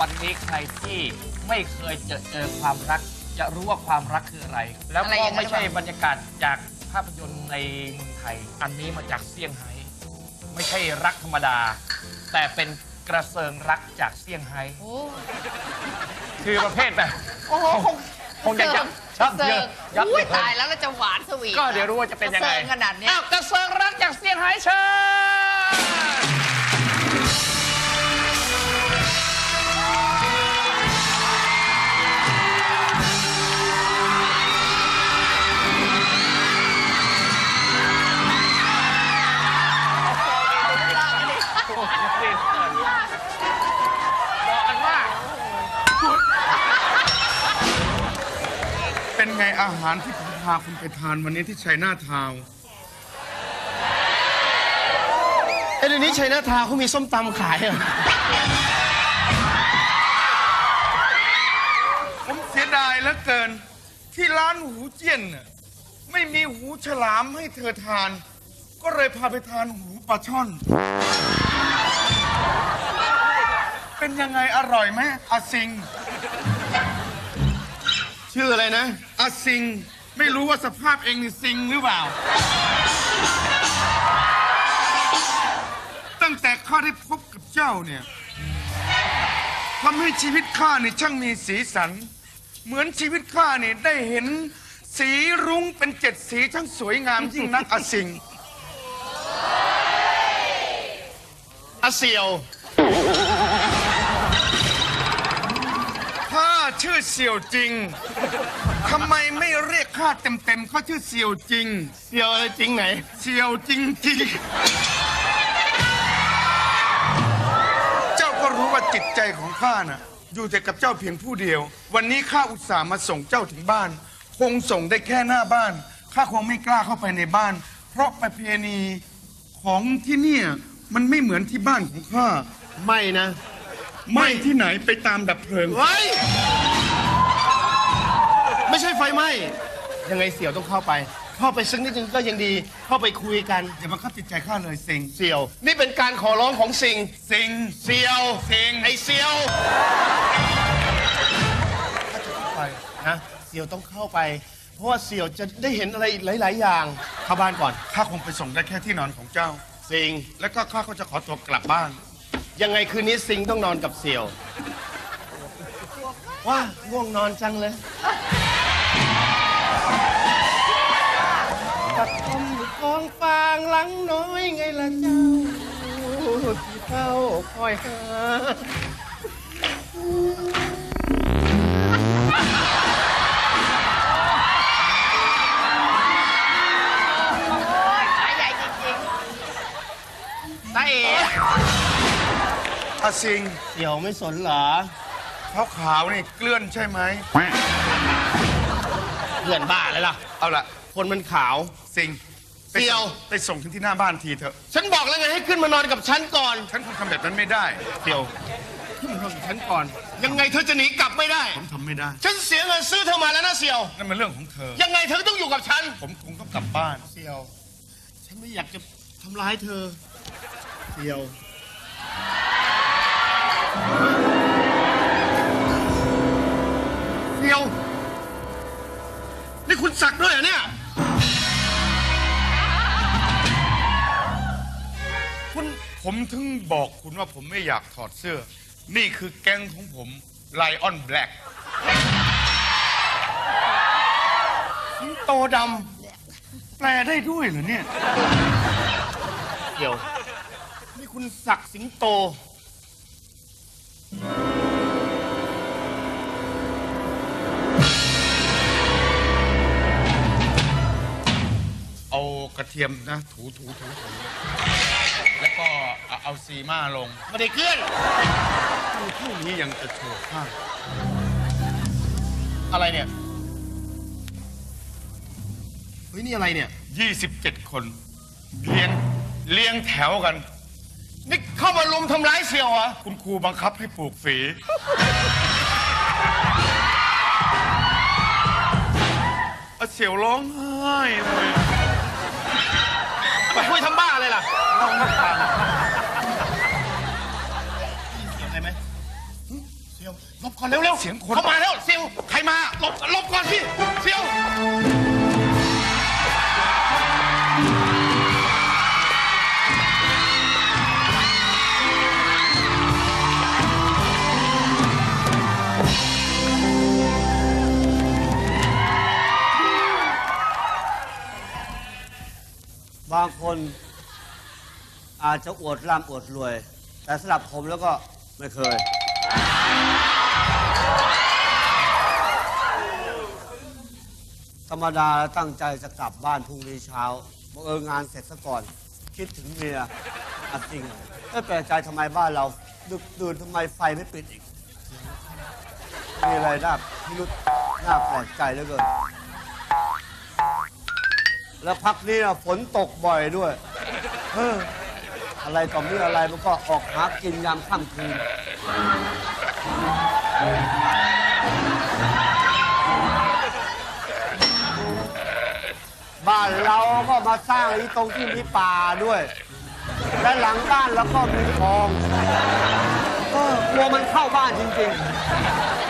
วันนี้ใครที่ไม่เคยเจอเจอความรัก จะรู้ว่าความรักคืออะไร แล้วอะไรก็อย่างนั้นไม่ใช่หรือเปล่าบรรยากาศจากภาพยนตร์ในเมืองไทย อันนี้มาจากเซี่ยงไฮ้ไม่ใช่รักธรรมดา แต่เป็นกระเซิงรักจากเซี่ยงไฮ้โอ้คือประเภทแบบโอ้โหคงคงจะยับเซิยัร์บฟเซิเยิร์นฟยับอุ้ยเยินตายแล้วเราจะหวานสวีทก็เดี๋ยวรู้ว่าจะเป็นยังไงเซิร์ฟขนาดเนี้ยอ้าวกระเซิงรักจากเซี่ยงไฮ้เชิญ ไงอาหารที่ผมพาคุณไปทานวันนี้ที่ชัยนาทาวน์ไอ้เดี๋ยวนี้ชัยนาทาวน์เขามีส้มตำขายเหรอผมเสียดายเหลือเกิน ที่ร้านหูเจี้ยนน่ะไม่มีหูฉลามให้เธอทาน ก็เลยพาไปทานหูปลาช่อน เป็นยังไงอร่อยไหมอาซิง ชื่ออะไรนะ อาซิง ไม่รู้ว่าสภาพเองนี่ซิงหรือเปล่า ตั้งแต่ข้าได้พบกับเจ้าเนี่ยทำให้ชีวิตข้านี่ช่างมีสีสัน เหมือนชีวิตข้านี่ได้เห็น สีรุ้งเป็นเจ็ดสีช่างสวยงามยิ่งนักอาสิงอาเซียว อเสี่ยวจริงทำไมไม่เรียกข้าเต็มๆข้าชื่อเสี่ยวจริงเซียวอะไรจริงไหน เสี่ยวจริงๆเจ้าก็รู้ว่าจิตใจของข้าน่ะ อยู่แต่กับเจ้าเพียงผู้เดียว วันนี้ข้าอุตส่าห์มาส่งเจ้าถึงบ้าน คงส่งได้แค่หน้าบ้านข้าคงไม่กล้าเข้าไปในบ้าน เพราะประเพณีของที่เนี่ยมันไม่เหมือนที่บ้านของข้าไม่นะ ไม่ที่ไหนไปตามดับเพลิง เฮ้ย ไม่ใช่ไฟไหม้ยังไงเสี่ยวต้องเข้าไป เข้าไปซึ่งนิดนึงก็ยังดี เข้าไปคุยกันอย่ามาเข้าจิตใจข้าเลยเซ็งเสี่ยว นี่เป็นการขอร้องของสิงเซ็งเสี่ยวเซ็งไอเสี่ยวไปนะเสี่ยวต้องเข้าไป เพราะว่าเสี่ยวจะได้เห็นอะไรอีกหลาย ๆ อย่างเข้าบ้านก่อนข้าคงไปส่งได้แค่ที่นอนของเจ้า สิงแล้วก็ข้าก็จะขอตัวกลับบ้าน ยังไงคืนนี้สิงต้องนอนกับเสี่ยว ว่าง่วงนอนจังเลย กับคมกองฟางหลังน้อยไงล่ะเจ้าที่เฝ้าคอยหาขายใหญ่จริงตาเอ๋อาซิงเสี่ยวไม่สนเหรอขาวขาวๆนี่เกลื่อนใช่ไหม เพื่อนบ้าเลยล่ะ เอาละคนมันขาวซิงไปเสี่ยว ไปส่งฉันที่หน้าบ้านทีเถอะ ฉันบอกแล้วไงให้ขึ้นมานอนกับฉันก่อน ฉันคงทำแบบนั้นไม่ได้เสี่ยวขึ้นมานอนกับฉันก่อน ยังไงเธอจะหนีกลับไม่ได้ ผมทำไม่ได้ ฉันเสียเงินซื้อเธอมาแล้วนะเสี่ยว นั่นมันเรื่องของเธอ ยังไงเธอก็ต้องอยู่กับฉัน ผมคงต้องกลับบ้าน เสี่ยว ฉันไม่อยากจะทำร้ายเธอ เสี่ยว เสี่ยว นี่คุณสักด้วยเหรอเนี่ย คุณผมถึงบอกคุณว่าผมไม่อยากถอดเสื้อ นี่คือแก๊งของผมไลออนแบล็กสิงโตดแปลได้ด้วยเหรอเนี่ยำเสี่ยว นี่คุณสักสิงโต ระเทียมนะ ถูถูถูถูแล้วก็เอาเอาซีม่าลงไม่ได้เกลื่อนดูเท่านี้ยังจะโชว์ข้างอะไรเนี่ยเฮ้ยนี่อะไรเนี่ย 27 คน เรียงเรียงแถวกัน นี่เข้ามาลุมทำร้ายเสี่ยวเหรอคุณครูบังคับให้ปลูกฝี เอาเสียวร้องไห้เลย ไปคุยทำบ้าอะไรล่ะร้องไม่ฟังเสียงอะไรไหมหึซียวหลบก่อนเร็วๆเสียงคนเข้ามาแล้วเซียวใครมาหลบหลบก่อนพี่เซียว บางคนอาจจะอวดร่ำอวดรวย แต่สำหรับผมแล้วก็ไม่เคย ธรรมดาตั้งใจจะกลับบ้านพรุ่งนี้เช้าบังเอิญงานเสร็จซะก่อน คิดถึงเมียอาจริงไม่แปลกใจทำไมบ้านเรา ดึกดื่นทำไมไฟไม่ปิดอีก มีอะไรน่าพิรุษน่าแปลกใจเหลือเกิน แล้วพักนี้นะฝนตกบ่อยด้วยเฮ้ออะไรต่อมีอะไรมันก็ออกหากินยามค่ำคืน บ้านเราก็มาสร้างอีตรงที่มีป่าด้วย และหลังบ้านแล้วก็มีคลองเออกลัวมันเข้าบ้านจริงๆ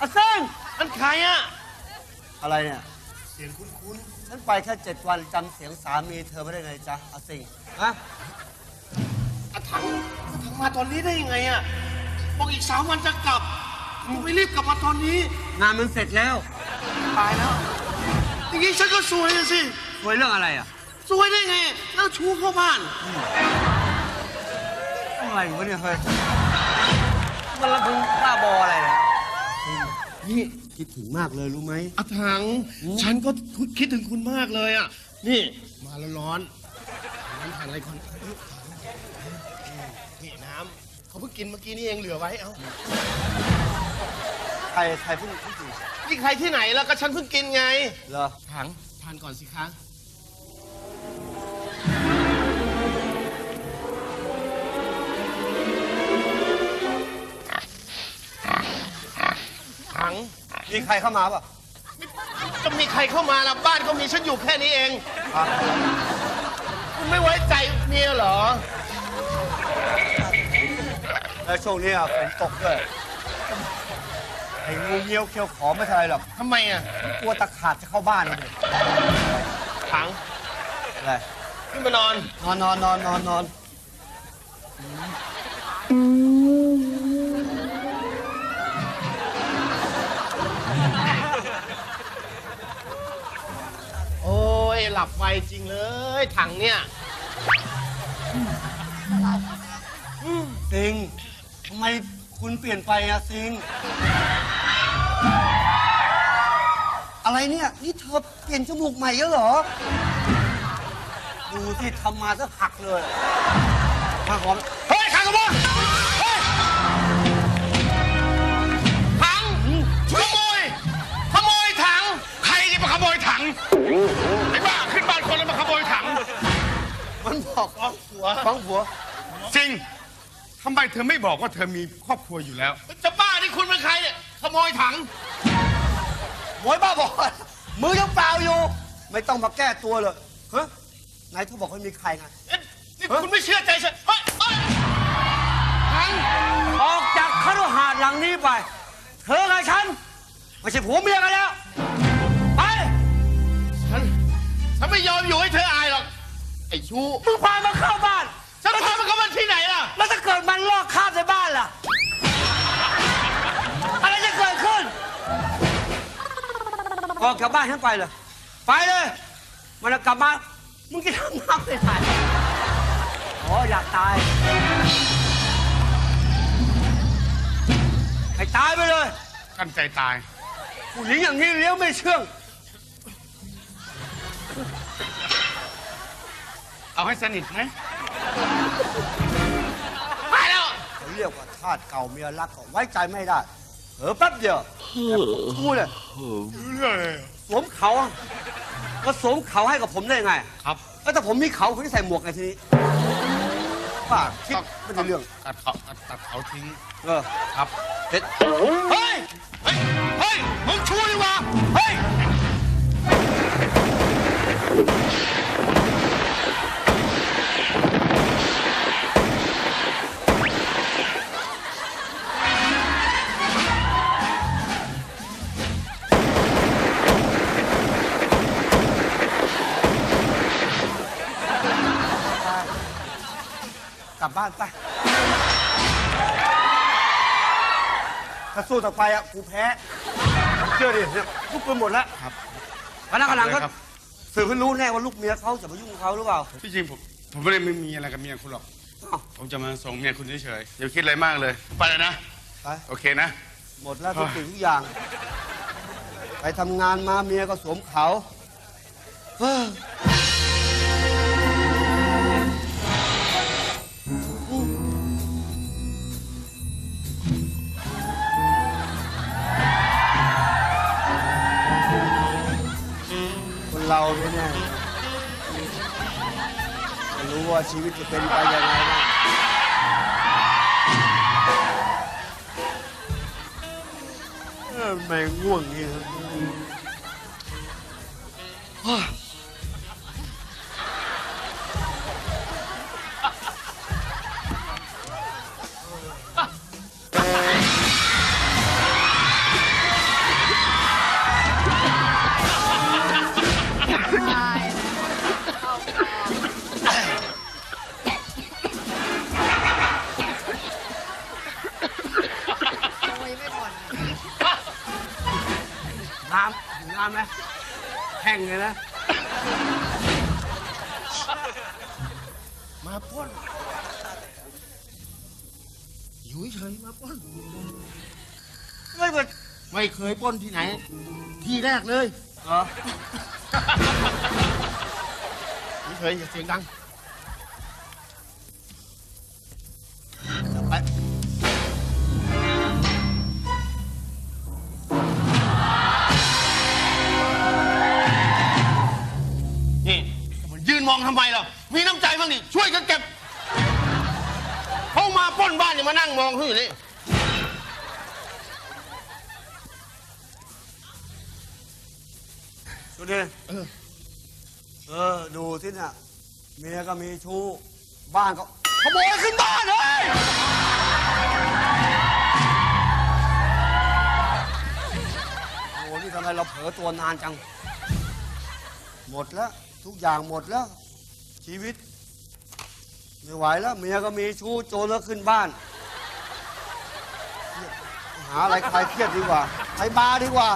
อาเซงนั่นใครอะอะไรเนี่ยเสียงคุ้นฉันไปแค่เจ็ดวันจำเสียงสามีเธอไม่ได้ไงจ๊ะอาเซงฮะๆอาถังอาถังมาตอนนี้ได้ยังไงอะบอกอีกสามวันจะกลับทำไมรีบกลับมาตอนนี้งานมันเสร็จแล้วตายแล้วอย่างนี้ฉันก็ซวยอะสิคุยเรื่องอะไรอะซวยได้ไงแล้วชู้เข้าบ้าน อะไรวะเนี่ยเฮ้ยมันระพึงบ้าบออะไรเนี่ย นี่คิดถึงมากเลยรู้ไหมอาถัง ฉันก็คิดถึงคุณมากเลยอะ นี่มาแล้วร้อนน้ำทานอะไรก่อนนี่น้ำเขาเพิ่งกินเมื่อกี้นี่เองเหลือไว้เอ้าใครใครเพิ่งเพิ่งกินนี่ใครที่ไหนแล้วก็ฉันเพิ่งกินไงเหรอถังทานก่อนสิคะ ง มีใครเข้ามาป่ะจะมีใครเข้ามาล่ะบ้านก็มีฉันอยู่แค่นี้เอง อะคุณไม่ไว้ใจเมียเหรอ แล้วช่วงนี้อะฝนตกด้วยไอ้งูเงี้ยวเขี้ยวขอไม่เท่าไรหรอกทำไมอะกลัวตะขาบจะเข้าบ้านเลยถังอะไรขึ้นมานอน นอนนอนนอนนอนนอน หลับไวจริงเลย ถังเนี่ยสิงทำไมคุณเปลี่ยนไปอะสิง อะไรเนี่ย นี่เธอเปลี่ยนจมูกใหม่แล้วเหรอ ดูที่ทำมาซะหักเลย มาหอม เฮ้ยขังขโมย อกฟ้องผัวฟังผัวจริงทำไมเธอไม่บอกว่าเธอมีครอบครัวอยู่แล้ว จะบ้าที่คุณเป็นใครเนี่ยขโมยถังหมวยบ้าบอกมือยังเปล่าอยู่ ไม่ต้องมาแก้ตัวเลยฮะไหนเธอบอกว่ามีใครไงเอ๊ะนี่คุณไม่เชื่อใจฉันเฮ้ยเฮ้ยถังออกจากคฤหาสน์หลังนี้ไป เธอกับฉันไม่ใช่ผัวเมียกันแล้ว ไป ฉัน ฉันไม่ยอมอยู่ให้เธออายหรอก ไอ้ชู้มึงพามันเข้าบ้าน ฉันพามันเข้ามาที่ไหนล่ะ แล้วถ้าเกิดมันลอกคราบในบ้านล่ะ อะไรจะเกิดขึ้น ออกจากบ้านฉันไปเลย ไปเลย มันจะกลับมา มึงจะทำน้ำไม่ได้อ๋ออยากตายให้ตายไปเลย กันใจตาย ผู้หญิงอย่างนี้เลี้ยวไม่เชื่อง เอาให้สนิทไหมไปแล้ว เขาเรียกว่าทาสเก่าเมียรักก็ไว้ใจไม่ได้เผลอแป๊บเดียวพูดเลยเรื่อยสวมเขาอะก็สวมเขาให้กับผมได้ไงครับ แล้วแต่ผมมีเขาผมจะใส่หมวกไงทีนี้ป้าคิดไม่ได้เรื่องตัดเขาตัดตัดเขาทิ้ง เออ ครับเด็ดเฮ้ย เฮ้ย เฮ้ย มึงช่วยดีกว่าเฮ้ยานไปถ้าสู้ต่อไปอะกูแพ้ เชื่อดิเนี่ยลูกปืนหมดแล้วครับคณะกำลังก็ครับสืบให้รู้แน่ว่าลูกเมียเขาจะมายุ่งกับเขาหรือเปล่า ที่จริงผมผมไม่ได้ไม่มีอะไรกับเมียคุณหรอก อ้าว ผมจะมาส่งเมียคุณเฉยๆอย่าคิดอะไรมากเลย ไปเลยนะ ไป โอเคนะ หมดแล้วทุกสิ่งทุกอย่าง ไปทำงานมาเมียก็สวมเขาเฮ้อ ชีวิตจะเป็นไปยังไงบ้างเออแม่งง่วงนี่ครับ แห้งเลยนะ มาปล้นอยู่เฉยๆมาปล้นไม่เปิดไม่เคยปล้นที่ไหน ที่แรกเลยเหรออยู่เฉยอย่าเสียงดัง นบ้านอย่ามานั่งมองเขาอยู่นี่ ดูดิเออ ดูที่น่ะเมียก็มีชู้ บ้านก็ขโมยขึ้นบ้านเลย โอ้โหนี่ทำไมเราเผลอตัวนานจัง หมดแล้ว ทุกอย่างหมดแล้ว ชีวิต ไม่ไหวแล้วเมียก็มีชู้โจรก็ขึ้นบ้าน หาอะไรคลายเครียดดีกว่าไปบาร์ดีกว่า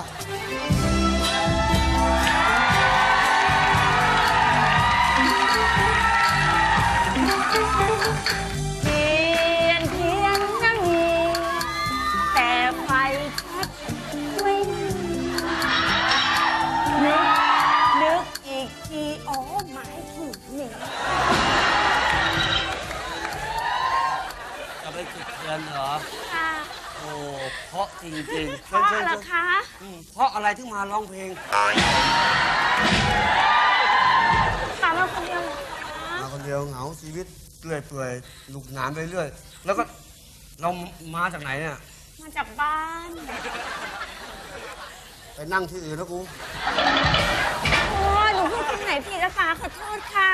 ไปจุดเทียนเหรอ ค่ะโอ้เพราะจริงๆเพราะอะไรคะอืมเพราะอะไรถึงมาร้องเพลงถามมาคนเดียวเหรอคะมาคนเดียวเหงาชีวิตเรื่อยเปื่อยหนุกหนานไปเรื่อย แล้วก็เรามาจากไหนเนี่ยมาจากบ้านไปนั่งที่อื่นแล้วกูโอ้ยหนูพูดตรงไหนผิดนะคะขอโทษค่ะ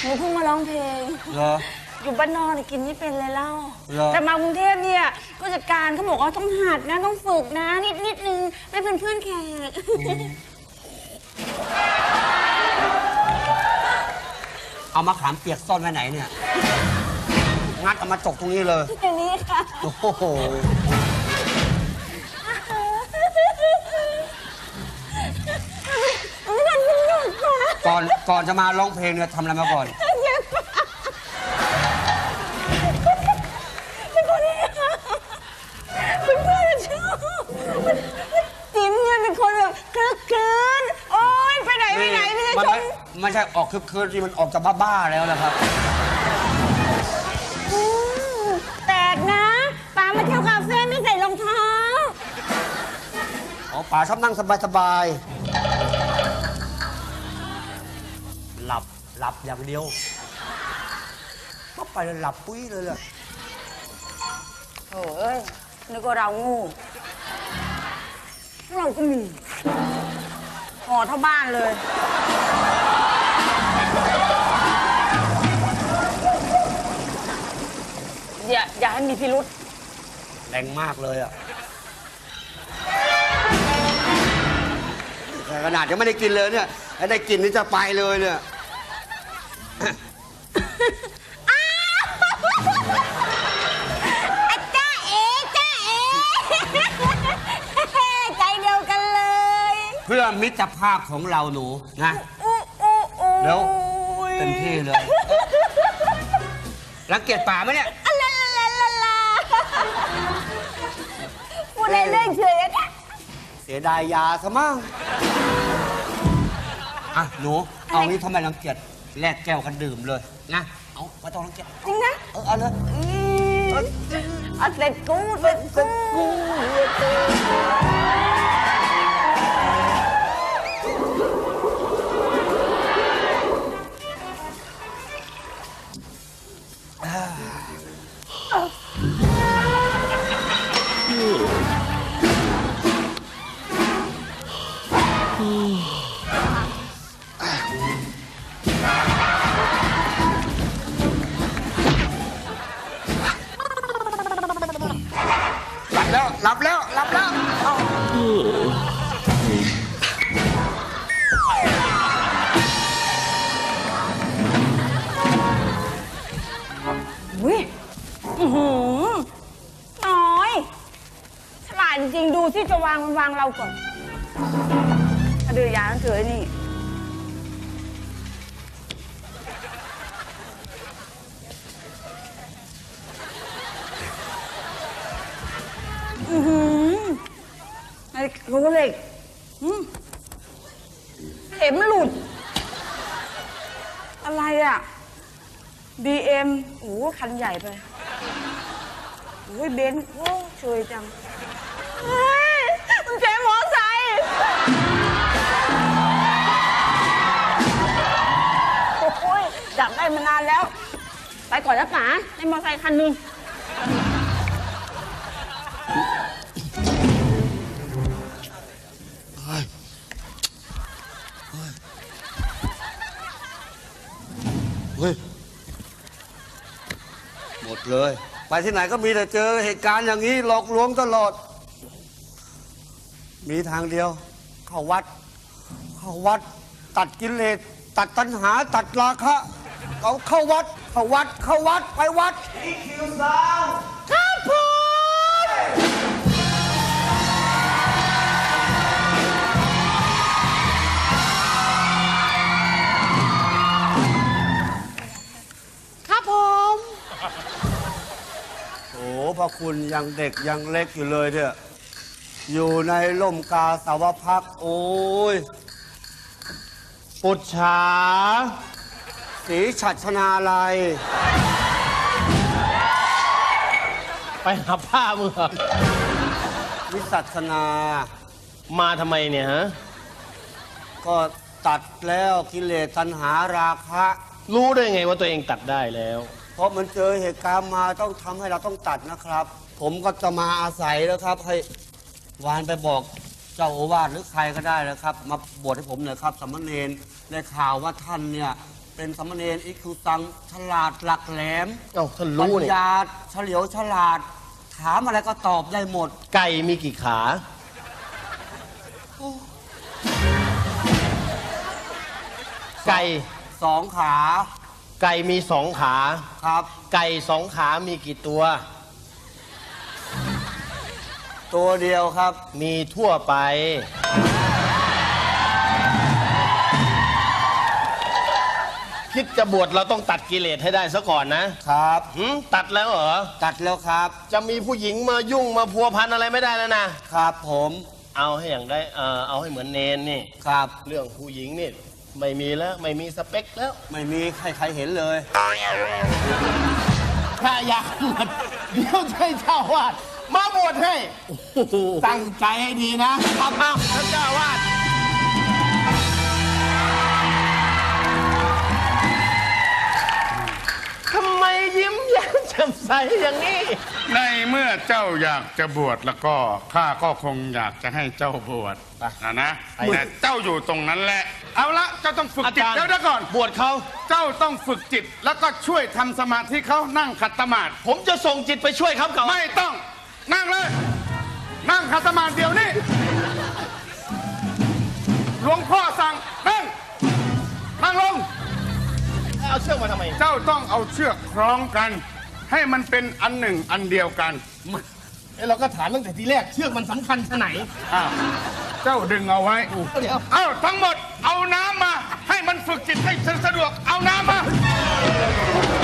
หนูเพิ่งมาร้องเพลง เหรอ อยู่บ้านนอกเนี่ยกินไม่เป็นเลยเล่า เหรอ แต่มากรุงเทพเนี่ยผู้จัดการเขาบอกว่าต้องหัดนะต้องฝึกนะนิดนิดนึงไม่เป็นเพื่อนแขกเอามาขามเปียกซ่อนไว้ไหนเนี่ยงัดเอามาจกตรงนี้เลย อย่างนี้ค่ะ โอ้โหมันสนุกค่ะก่อนก่อนจะมาร้องเพลงเนี่ยทำอะไรมาก่อนเป็น ใช่ออกคึกคืนที่มันออกจากบ้าๆแล้วนะครับ อืมแปลกนะป้ามาเที่ยวคาเฟ่ไม่ใส่รองเท้า อ๋อป๋าชอบนั่งสบายๆ หลับหลับอย่างเดียวก็ไปแล้วหลับปุ้ยเลยแหละโถ่เอ้ยนึกว่าเรางูเราก็มีห่อเท่าบ้านเลย อย่าอย่าให้มีพิรุษแรงมากเลยอะแต่ขนาดยังไม่ได้กินเลยเนี่ยไอ้ได้กินนี่จะไปเลยเนี่ยอาจ้าเอ๋จ้าเอ๋ ใจเดียวกันเลยเพื่อมิตรภาพของเราหนูนะ อู้อู้อู้แล้วเต็มที่เลย รังเกียจป่าไหมเนี่ย พูดได้เรื่องเฉยอะค่ะเสียดายยาซะมั่งอะหนูเอางี้ทำไมรังเกียจแลกแก้วกันดื่มเลยนะเอาไม่ต้องรังเกียจจริงนะเออเอาเลยอืมเอาเสร็จกูเสร็จกู ก่อนถ้าดื้อยาต้องถือไอ้นี่ อือหือไอ้รู้เหล็กอืมเข็มหลุด อะไรอะ BM โอ้โหคันใหญ่ไป โอ้ยเบนซ์โอ้เชยจัง อ้ยจับได้มานานแล้ว ไปก่อนนะป๋าในมอไซค์คันหนึ่งเฮ้ย หมดเลย ไปที่ไหนก็มีแต่เจอเหตุการณ์อย่างนี้หลอกลวงตลอด มีทางเดียว เข้าวัด เข้าวัด ตัดกิเลส ตัดตัณหา ตัดราคะ เอาเข้าวัด เข้าวัด เข้าวัด ไปวัดอีคิวสาวครับผมครับผมโอ้พระคุณยังเด็กยังเล็กอยู่เลยเนี่ยอยู่ในล่มกาสาวพักตร์โอ้ยปุจฉา สีฉัดชนาลัย ไปหาผ้ามึงเหรอวิสัชนา มาทำไมเนี่ยฮะ ก็ตัดแล้วกิเลสตัณหาราคะ รู้ได้ไงว่าตัวเองตัดได้แล้ว เพราะมันเจอเหตุการณ์มาต้องทำให้เราต้องตัดนะครับ ผมก็จะมาอาศัยแล้วครับ ให้วานไปบอกเจ้าโอวาทหรือใครก็ได้นะครับ มาบวชให้ผมหน่อยครับสามเณรได้ข่าวว่าท่านเนี่ย เป็นสามเณรอิคุตังฉลาดหลักแหลมเอ้าท่านปัรู้ญนี่ญาเฉลียวฉลาด ถามอะไรก็ตอบได้หมด ไก่มีกี่ขา ไก่สองขาไก่มีสองขา ครับ ไก่สองขามีกี่ตัว ตัวเดียวครับ มีทั่วไป คิดจะบวชเราต้องตัดกิเลสให้ได้ซะก่อนนะครับหืมตัดแล้วเหรอ ตัดแล้วครับ จะมีผู้หญิงมายุ่งมาพัวพันอะไรไม่ได้แล้วนะ ครับผมเอาให้อย่างได้เออเอาให้เหมือนเนนนี่ ครับ เรื่องผู้หญิงนี่ไม่มีแล้วไม่มีสเปคแล้ว ไม่มีใครใครเห็นเลยถ้าอยากบวชเดี๋ยวจะให้เจ้าวาดมาบวชให้ ตั้งใจให้ดีนะครับเอาท่านเจ้าวาด แย้มแจ่มใสอย่างนี้ ในเมื่อเจ้าอยากจะบวชแล้วก็ข้าก็คงอยากจะให้เจ้าบวชนะนะแต่เจ้าอยู่ตรงนั้นแหละ เอาละเจ้าต้องฝึกจิตอาจารย์แล้วนะก่อน บวชเขา เจ้าต้องฝึกจิตแล้วก็ช่วยทำสมาธิเขานั่งขัดสมาธิผมจะส่งจิตไปช่วยเขาเก่าไม่ต้องนั่งเลย นั่งขัดสมาธิเดี๋ยวนี้ เอาเชือกมาทำไม เจ้าต้องเอาเชือกคล้องกันใให้มันเป็นอันหนึ่งอันเดียวกันเอ้ยเราก็ถามตั้งแต่ทีแรกเชือกมันสำคัญชะไหนอ้าวเจ้าดึงเอาไว้ เดี๋ยวเอาทั้งหมดเอาน้ำมา ให้มันฝึกจิตให้สะดวกเอาน้ำมาเรา